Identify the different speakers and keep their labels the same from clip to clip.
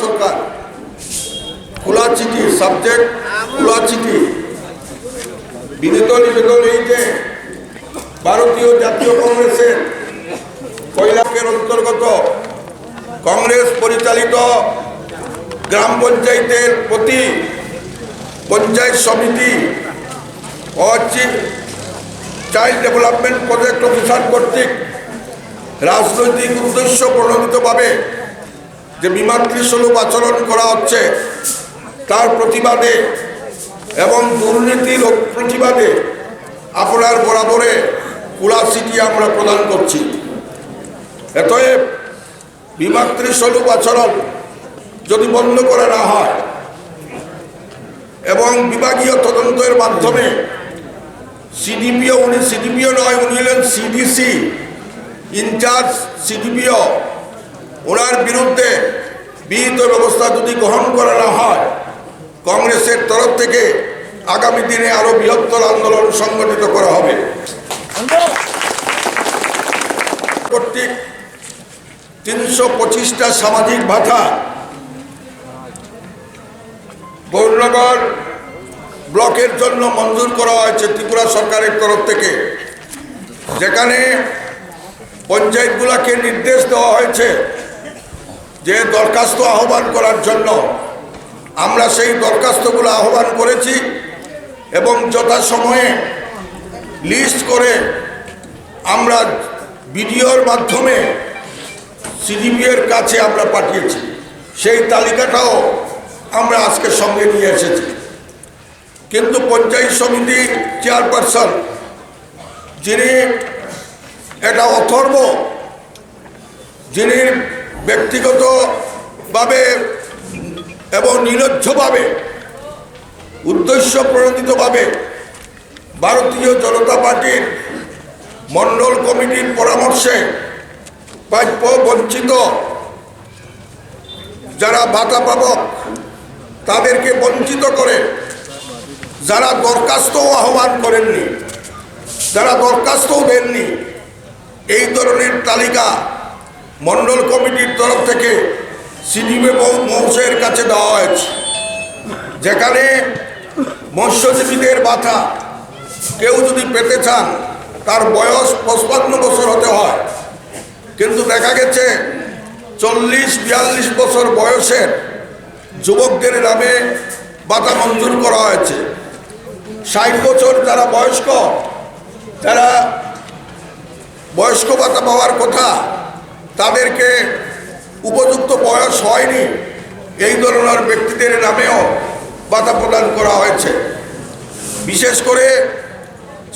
Speaker 1: সরকার। খোলা চিঠি সাবজেক্ট খোলা চিঠি। বিনীত নিবেদন এই যে ভারতীয় জাতীয় কংগ্রেসের কৈলাসের অন্তর্গত কংগ্রেস পরিচালিত গ্রাম পঞ্চায়েতের প্রতি পঞ্চায়েত সমিতি ও চাইল্ড ডেভেলপমেন্ট প্রজেক্ট অফিসার কর্তৃক রাজনৈতিক উদ্দেশ্য প্রণোদিতভাবে যে বিমাতৃস্বরূপ আচরণ করা হচ্ছে, তার প্রতিবাদে এবং দুর্নীতির প্রতিবাদে আপনার বরাবরে কুলা সিটি আমরা প্রদান করছি। এতএব বিমাতৃস্বরূপ আচরণ যদি বন্ধ করা না হয় এবং বিভাগীয় তদন্তের মাধ্যমে সিডিপিও, উনি সিডিপিও নয়, উনি হলেন সিডিসি ইনচার্জ সিডিপিও ওনার বিরুদ্ধে বিহিত ব্যবস্থা যদি গ্রহণ করা না হয়, কংগ্রেসের তরফ থেকে আগামী দিনে আরও বৃহত্তর আন্দোলন সংগঠিত করা হবে। কর্তৃক তিনশো পঁচিশটা সামাজিক ভাতা গৌরনগর ব্লকের জন্য মঞ্জুর করা হয়েছে ত্রিপুরা সরকারের তরফ থেকে। যেখানে পঞ্চায়েতগুলোকে নির্দেশ দেওয়া হয়েছে যে দরখাস্ত আহ্বান করার জন্য। আমরা সেই দরখাস্তগুলো আহ্বান করেছি এবং যথাসময়ে লিস্ট করে আমরা বিডিওর মাধ্যমে সিডিপিএর কাছে আমরা পাঠিয়েছি। সেই তালিকাটাও আমরা আজকে সঙ্গে নিয়ে এসেছি। কিন্তু পঞ্চায়েত সমিতি চেয়ারপারসন যিনি এটা অথর্ব, যিনি ব্যক্তিগতভাবে এবং নিরজ্জভাবে উদ্দেশ্য প্রণোদিতভাবে ভারতীয় জনতা পার্টির মণ্ডল কমিটির পরামর্শে প্রাপ্য বঞ্চিত যারা ভাতা পাবক, তাদেরকে বঞ্চিত করে যারা দরখাস্তও আহ্বান করেননি, যারা দরখাস্তও দেননি এই ধরনের তালিকা মণ্ডল কমিটির তরফ থেকে সিডিমে মৌসের কাছে দেওয়া হয়েছে। যেখানে মৎস্যজীবীদের বাধা, কেউ যদি পেতে চান, তার বয়স পঁচপান্ন বছর হতে হয়। কিন্তু দেখা গেছে, চল্লিশ বিয়াল্লিশ বছর বয়সের যুবকদের নামে বাতা মঞ্জুর করা হয়েছে। ষাট বছর যারা বয়স্ক, যারা বয়স্ক ভাতা পাওয়ার কথা, তাদেরকে উপযুক্ত বয়স হয়নি। এই ধরনের ব্যক্তিদের নামেও বাধা প্রদান করা হয়েছে। বিশেষ করে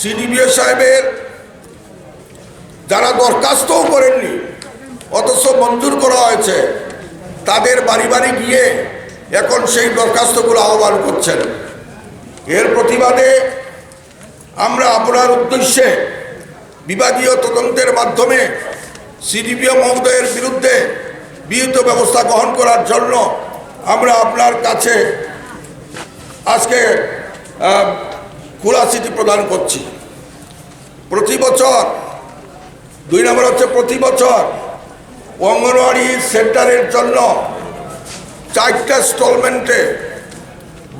Speaker 1: সিডিবিও সাহেবের যারা দরখাস্তও করেননি, অথচ মঞ্জুর করা হয়েছে, তাদের বাড়ি বাড়ি গিয়ে এখন সেই দরখাস্তগুলো আহ্বান করছেন। এর প্রতিবাদে আমরা আপনার উদ্দেশ্যে বিভাগীয় তদন্তের মাধ্যমে সিডিপিও মহোদয়ের বিরুদ্ধে বিহিত ব্যবস্থা গ্রহণ করার জন্য আমরা আপনার কাছে আজকে খোলা চিঠি প্রদান করছি। প্রতি বছর, দুই নম্বর হচ্ছে প্রতি বছর অঙ্গনওয়াড়ি সেন্টারের জন্য চারটা স্টলমেন্টে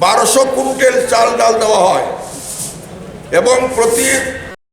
Speaker 1: বারোশো কুইন্টেল চাল ডাল দেওয়া হয় এবং প্রতি